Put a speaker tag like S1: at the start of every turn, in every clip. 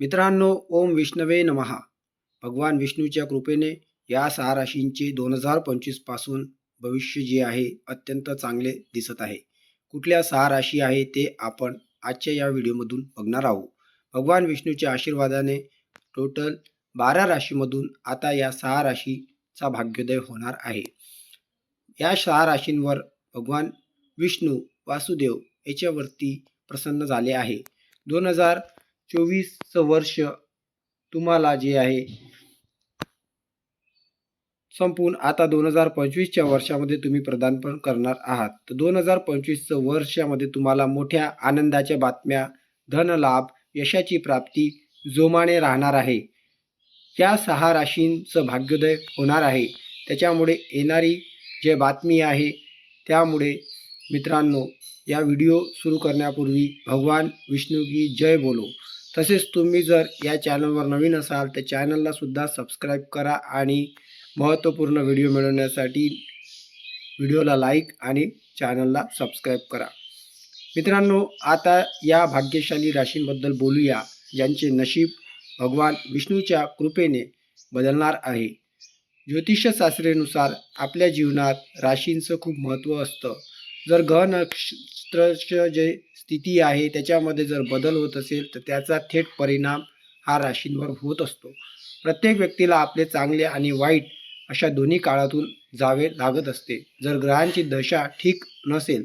S1: मित्रांनो ओम विष्णवे नमहा भगवान विष्णूच्या कृपेने या सहा राशींचे दोन हजार पंचवीसपासून भविष्य जे आहे अत्यंत चांगले दिसत आहे. कुठल्या सहा राशी आहे ते आपण आजच्या या व्हिडिओमधून बघणार आहोत. भगवान विष्णूच्या आशीर्वादाने टोटल बारा राशीमधून आता या सहा राशीचा भाग्योदय होणार आहे. या सहा राशींवर भगवान विष्णू वासुदेव याच्यावरती प्रसन्न झाले आहे. दोन हजार चोवीसचं वर्ष तुम्हाला जे आहे संपून आता दोन हजार पंचवीसच्या वर्षामध्ये तुम्ही प्रदानपण करणार आहात. तर दोन हजार पंचवीसचं वर्षामध्ये तुम्हाला मोठ्या आनंदाच्या बातम्या धनलाभ यशाची प्राप्ती जोमाने राहणार आहे. या सहा राशींचं भाग्योदय होणार आहे. त्याच्यामुळे येणारी जे बातमी आहे त्यामुळे मित्रांनो या व्हिडिओ सुरू करण्यापूर्वी भगवान विष्णू की जय बोलो. तसेच तुम्ही जर या चॅनलवर नवीन असाल तर चॅनलला सुद्धा सबस्क्राईब करा आणि महत्त्वपूर्ण व्हिडिओ मिळवण्यासाठी व्हिडिओला लाईक आणि चॅनलला सबस्क्राईब करा. मित्रांनो आता या भाग्यशाली राशींबद्दल बोलूया ज्यांचे नशीब भगवान विष्णूच्या कृपेने बदलणार आहे. ज्योतिषशास्त्रेनुसार आपल्या जीवनात राशींचं खूप महत्त्व असतं. जर ग्रह नक्षत्राचं जे स्थिती आहे त्याच्यामध्ये जर बदल होत असेल तर त्याचा थेट परिणाम हा राशींवर होत असतो. प्रत्येक व्यक्तीला आपले चांगले आणि वाईट अशा दोन्ही काळातून जावे लागत असते. जर ग्रहांची दशा ठीक नसेल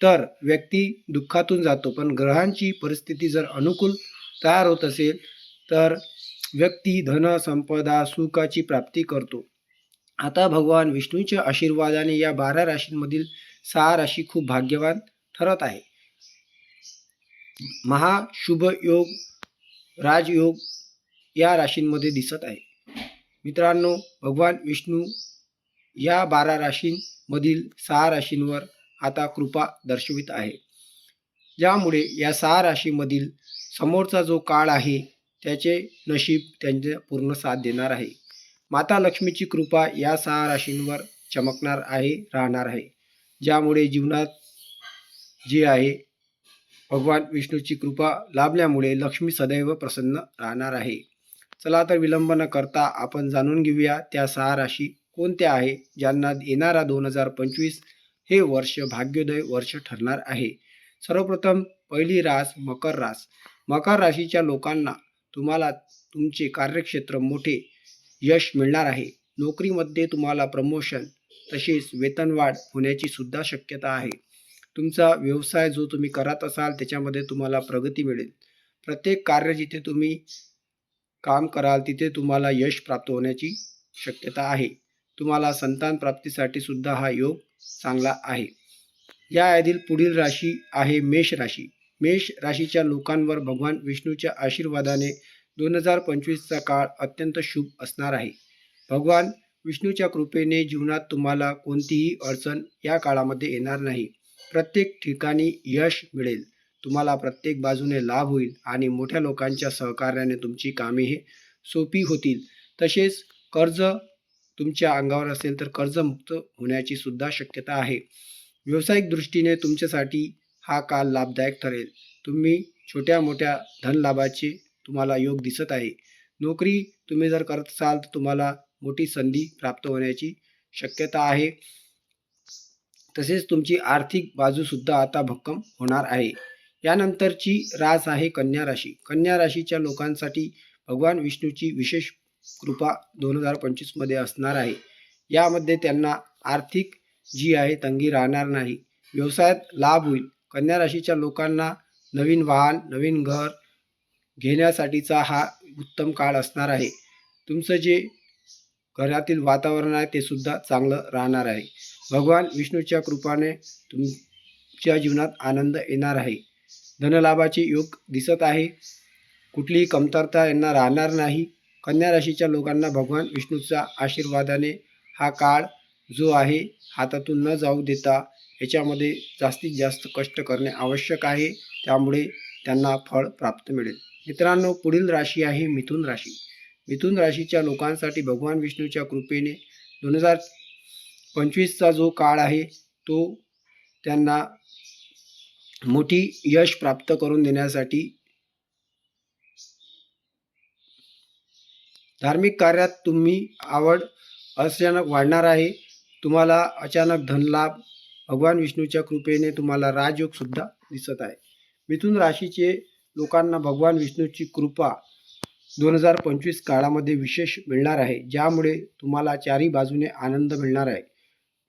S1: तर व्यक्ती दुःखातून जातो. पण ग्रहांची परिस्थिती जर अनुकूल तयार होत असेल तर व्यक्ती धन संपदा सुखाची प्राप्ती करतो. आता भगवान विष्णूच्या आशीर्वादाने या बारा राशींमधील सहा राशी खूप भाग्यवान ठरत आहे. महाशुभ योग राजयोग या राशींमध्ये दिसत आहे. मित्रांनो भगवान विष्णू या बारा राशींमधील सहा राशींवर आता कृपा दर्शवित आहे. ज्यामुळे या सहा राशीमधील समोरचा जो काळ आहे त्याचे नशीब त्यांचे पूर्ण साथ देणार आहे. माता लक्ष्मीची कृपा या सहा राशींवर चमकणार आहे राहणार आहे. ज्यामुळे जीवनात जे आहे भगवान विष्णूची कृपा लाभल्यामुळे लक्ष्मी सदैव प्रसन्न राहणार आहे. चला तर विलंब न करता आपण जाणून घेऊया त्या सहा राशी कोणत्या आहे ज्यांना येणारा दोन हजार पंचवीस हे वर्ष भाग्योदय वर्ष ठरणार आहे. सर्वप्रथम पहिली रास मकर रास. मकर राशीच्या लोकांना तुम्हाला तुमचे कार्यक्षेत्र मोठे यश मिळणार आहे. नोकरीमध्ये तुम्हाला प्रमोशन तसेच वेतनवाढ होण्याची सुद्धा शक्यता आहे. तुमचा व्यवसाय जो तुम्ही करत असाल त्याच्यामध्ये तुम्हाला प्रगती मिळेल. प्रत्येक कार्य जिथे तुम्ही काम कराल तिथे तुम्हाला यश प्राप्त होण्याची शक्यता आहे. तुम्हाला संतान प्राप्तीसाठी सुद्धा हा योग चांगला आहे. या यादील पुढील राशी आहे मेष राशी. मेष राशीच्या लोकांवर भगवान विष्णूच्या आशीर्वादाने दोन हजार पंचवीसचा काळ अत्यंत शुभ असणार आहे. भगवान विष्णूच्या कृपेने जीवनात तुम्हाला कोणतीही अडचण या काळामध्ये येणार नाही. प्रत्येक ठिकाणी यश मिळेल. तुम्हाला प्रत्येक बाजूने लाभ होईल आणि मोठ्या लोकांच्या सहकार्याने तुमची कामे हे सोपी होतील. तसेच कर्ज तुमच्या अंगावर असेल तर कर्जमुक्त होण्याची सुद्धा शक्यता आहे. व्यावसायिक दृष्टीने तुमच्यासाठी हा काल लाभदायक ठरेल. तुम्ही छोट्या मोठ्या धनलाभाचे तुम्हाला योग दिसत आहे. नोकरी तुम्ही जर करत असाल तर तुम्हाला मोठी संधी प्राप्त होण्याची शक्यता आहे. तसेच तुमची आर्थिक बाजूसुद्धा आता भक्कम होणार आहे. यानंतरची रास आहे कन्या राशी. कन्या राशीच्या लोकांसाठी भगवान विष्णूची विशेष कृपा दोन हजार पंचवीसमध्ये असणार आहे. यामध्ये त्यांना आर्थिक जी आहे तंगी राहणार नाही. व्यवसायात लाभ होईल. कन्या राशीच्या लोकांना नवीन वाहन नवीन घर घेण्यासाठीचा हा उत्तम काळ असणार आहे. तुमचं जे घरातील वातावरण आहे ते सुद्धा चांगलं राहणार आहे. भगवान विष्णूच्या कृपाने तुमच्या जीवनात आनंद येणार आहे. धनलाभाचे योग दिसत आहे. कुठलीही कमतरता यांना राहणार नाही. कन्या राशीच्या लोकांना भगवान विष्णूच्या आशीर्वादाने हा काळ जो आहे हातातून न जाऊ देता याच्यामध्ये जास्तीत जास्त कष्ट करणे आवश्यक आहे. त्यामुळे त्यांना फळ प्राप्त मिळेल. मित्रांनो पुढील राशी आहे मिथुन राशी. मिथुन राशीच्या लोकांसाठी भगवान विष्णूच्या कृपेने दोन हजार पंचवीसचा जो काळ आहे तो त्यांना मोठी यश प्राप्त करून देण्यासाठी धार्मिक कार्यात तुम्ही आवड अचानक वाढणार आहे. तुम्हाला अचानक धनलाभ भगवान विष्णूच्या कृपेने तुम्हाला राजयोग सुद्धा दिसत आहे. मिथुन राशीचे लोकांना भगवान विष्णूची कृपा दोन हजार पंचवीस काळामध्ये विशेष मिळणार आहे ज्यामुळे तुम्हाला चारी बाजूने आनंद मिळणार आहे.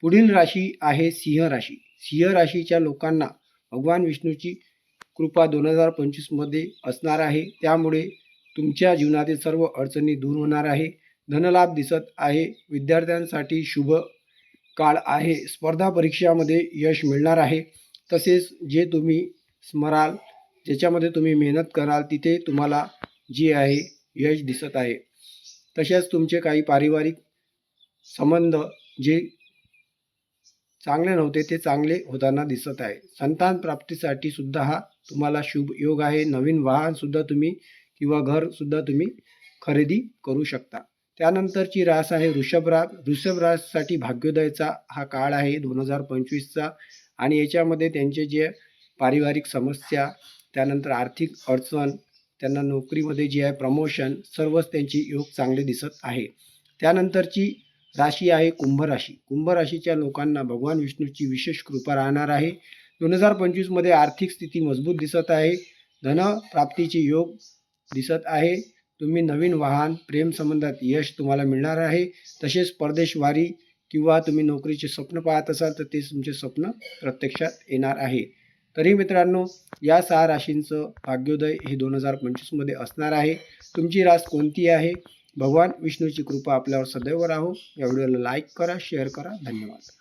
S1: पुढील राशी आहे सिंह राशी. सिंह राशीच्या लोकांना भगवान विष्णूची कृपा दोन हजार पंचवीसमध्ये असणार आहे. त्यामुळे तुमच्या जीवनातील सर्व अडचणी दूर होणार आहे. धनलाभ दिसत आहे. विद्यार्थ्यांसाठी शुभ काळ आहे. स्पर्धा परीक्षामध्ये यश मिळणार आहे. तसेच जे तुम्ही स्मराल ज्याच्यामध्ये तुम्ही मेहनत कराल तिथे तुम्हाला जी आहे यश दिसत आहे. तसेच तुमचे काही पारिवारिक संबंध जे चांगले नव्हते ते चांगले होताना दिसत आहे. संतान प्राप्तीसाठी सुद्धा हा तुम्हाला शुभ योग आहे. नवीन वाहन सुद्धा तुम्ही किंवा घर सुद्धा तुम्ही खरेदी करू शकता. त्यानंतरची रास आहे वृषभ रास. वृषभ राससाठी भाग्योदयचा हा काळ आहे दोन हजार पंचवीसचा आणि याच्यामध्ये त्यांचे जे पारिवारिक समस्या त्यानंतर आर्थिक अडचण त्यांना नोकरीमध्ये जे आहे प्रमोशन सर्वच त्यांची योग चांगले दिसत आहे. त्यानंतरची राशी आहे कुंभ राशी. कुंभ राशीच्या लोकांना भगवान विष्णूची विशेष कृपा राहणार आहे. दोन हजार पंचवीसमध्ये आर्थिक स्थिती मजबूत दिसत आहे. धनप्राप्तीचे योग दिसत आहे. तुम्ही नवीन वाहन प्रेम संबंधात यश तुम्हाला मिळणार आहे. तसेच परदेशवारी किंवा तुम्ही नोकरीचे स्वप्न पाहत असाल तर ते तुमचे स्वप्न प्रत्यक्षात येणार आहे. तरी मित्रांनो या सहा राशींचं भाग्योदय हे दोन हजार पंचवीसमध्ये असणार आहे. तुमची रास कोणती आहे? भगवान विष्णूची कृपा आपल्यावर सदैव राहो. या व्हिडिओला लाईक करा शेअर करा. धन्यवाद.